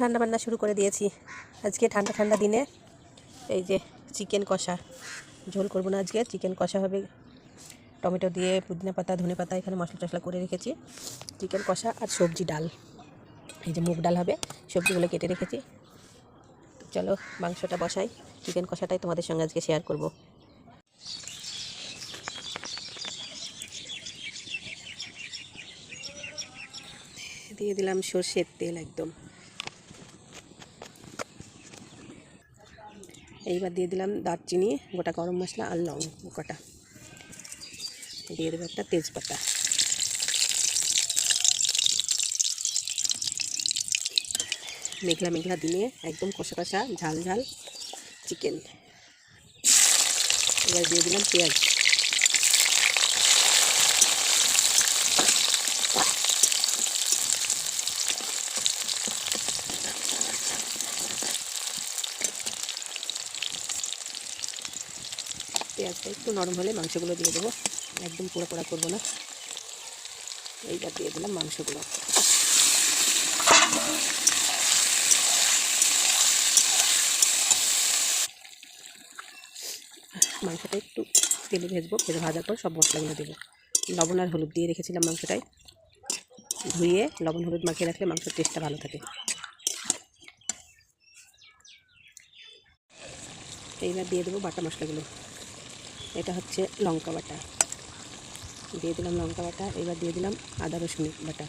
রান্না বান্না শুরু করে দিয়েছি। আজকে ঠান্ডা ঠান্ডা দিনে এই যে চিকেন কষা। ঝোল করব না আজকে, চিকেন কষা হবে। টমেটো দিয়ে পুদিনা পাতা, ধনে পাতা এখানে মশলা টশলা করে রেখেছি। চিকেন কষা আর সবজি ডাল। এই যে মুগ ডাল হবে, সবজিগুলো কেটে রেখেছি। চলো মাংসটা বসাই। চিকেন কষাটাই তোমাদের সঙ্গে আজকে শেয়ার করব। দিয়ে দিলাম সর্ষের তেল একদম। এইবার দিয়ে দিলাম দারচিনি, গোটা গরম মশলা আর লং গোটা। দিয়ে দেবো একটা তেজপাতা। মেঘলা মেঘলা দিনে একদম কষা কষা ঝাল ঝাল চিকেন। এবার দিয়ে দিলাম পেঁয়াজ। পেঁয়াজটা একটু নরম হলে মাংসগুলো দিয়ে দেবো। একদম পোড়া পোড়া করব না। এইবার দিয়ে দিলাম মাংসগুলো। মাংসটা একটু তেলে ভেজবো, ভেজে ভাজার পর সব মশলাগুলো দেবো। লবণ আর হলুদ দিয়ে রেখেছিলাম মাংসটায়। ধুয়ে লবণ হলুদ মাখিয়ে রাখলে মাংসের টেস্টটা ভালো থাকে। এইবার দিয়ে দেবো বাটা মশলাগুলো। এটা হচ্ছে লঙ্কা বাটা। দিয়ে দিলাম লঙ্কা বাটা, এবার দিয়ে দিলাম আদা রসুন বাটা।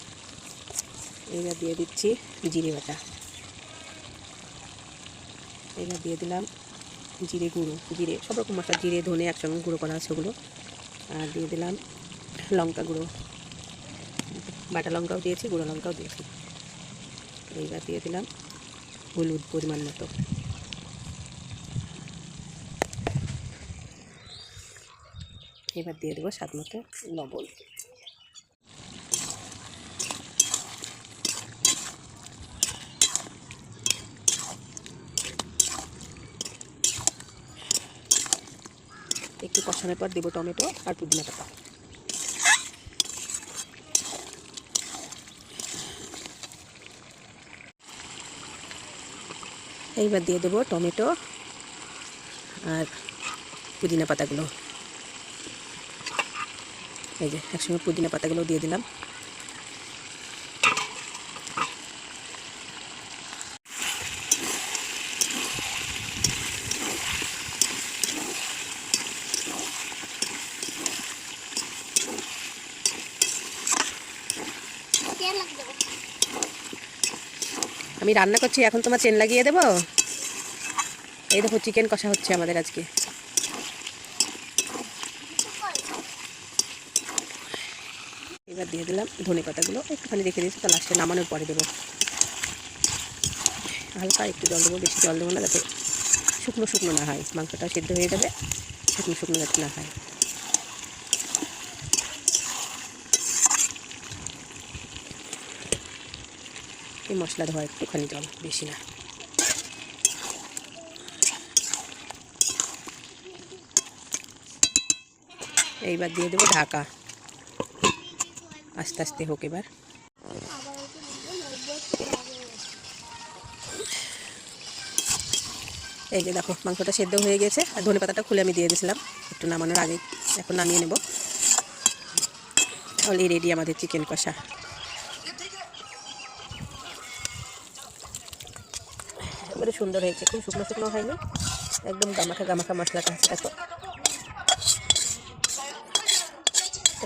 এবার দিয়ে দিচ্ছি জিরে বাটা। এবার দিয়ে দিলাম জিরে গুঁড়ো, জিরে, সব রকম মশলা, জিরে, ধনে একসঙ্গে গুঁড়ো করা আছে ওগুলো। আর দিয়ে দিলাম লঙ্কা গুঁড়ো। বাটা লঙ্কাও দিয়েছি, গুঁড়ো লঙ্কাও দিয়েছি। এইবার দিয়ে দিলাম হলুদ পরিমাণ মতো। এবার দিয়ে দেবো স্বাদ মতো লবণ। একটু কষানোর পর দেবো টমেটো আর পুদিনা পাতা। এইবার দিয়ে দেবো টমেটো আর পুদিনা পাতাগুলো। এই যে, একসঙ্গে পুদিনা পাতাগুলো দিয়ে দিলাম। আমি রান্না করছি, এখন তোমার চেন লাগিয়ে দেবো। এই দেখো, চিকেন কষা হচ্ছে আমাদের আজকে। এবার দিয়ে দিলাম ধনে পাতাগুলো। একটুখানি রেখে দিয়েছি, তো লাস্টে নামানোর পরে দেবো। হালকা একটু জল দেবো, বেশি জল দেবো না, যাতে শুকনো শুকনো না হয়। মাংসটা সেদ্ধ হয়ে যাবে, শুকনো শুকনো যাতে না হয়। এই মশলা দেওয়া একটুখানি জল, বেশি না। এইবার দিয়ে দেবো ঢাকা। আস্তে আস্তে হোক এবার। এই যে দেখো, মাংসটা সেদ্ধ হয়ে গেছে, আর ধনে পাতাটা খুলে আমি দিয়ে দিয়েছিলাম, একটু নামানোর আগে এখন নামিয়ে নেব। অলরেডি রেডি আমাদের চিকেন কষা। এবারে সুন্দর হয়েছে, খুব শুকনো শুকনো হয়নি। একদম গামাখা গামাখা মশলাটা আছে, দেখো তো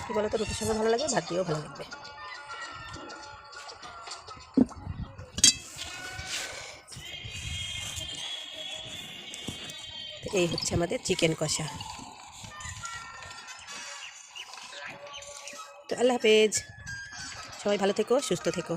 কী বলো তো রুটির সঙ্গে ভালো লাগে ভাত দিয়েও ভালো লাগবে। এই হচ্ছে আমাদের চিকেন কষা। তো আল্লাহ হাফেজ। সবাই ভালো থেকো, সুস্থ থেকো।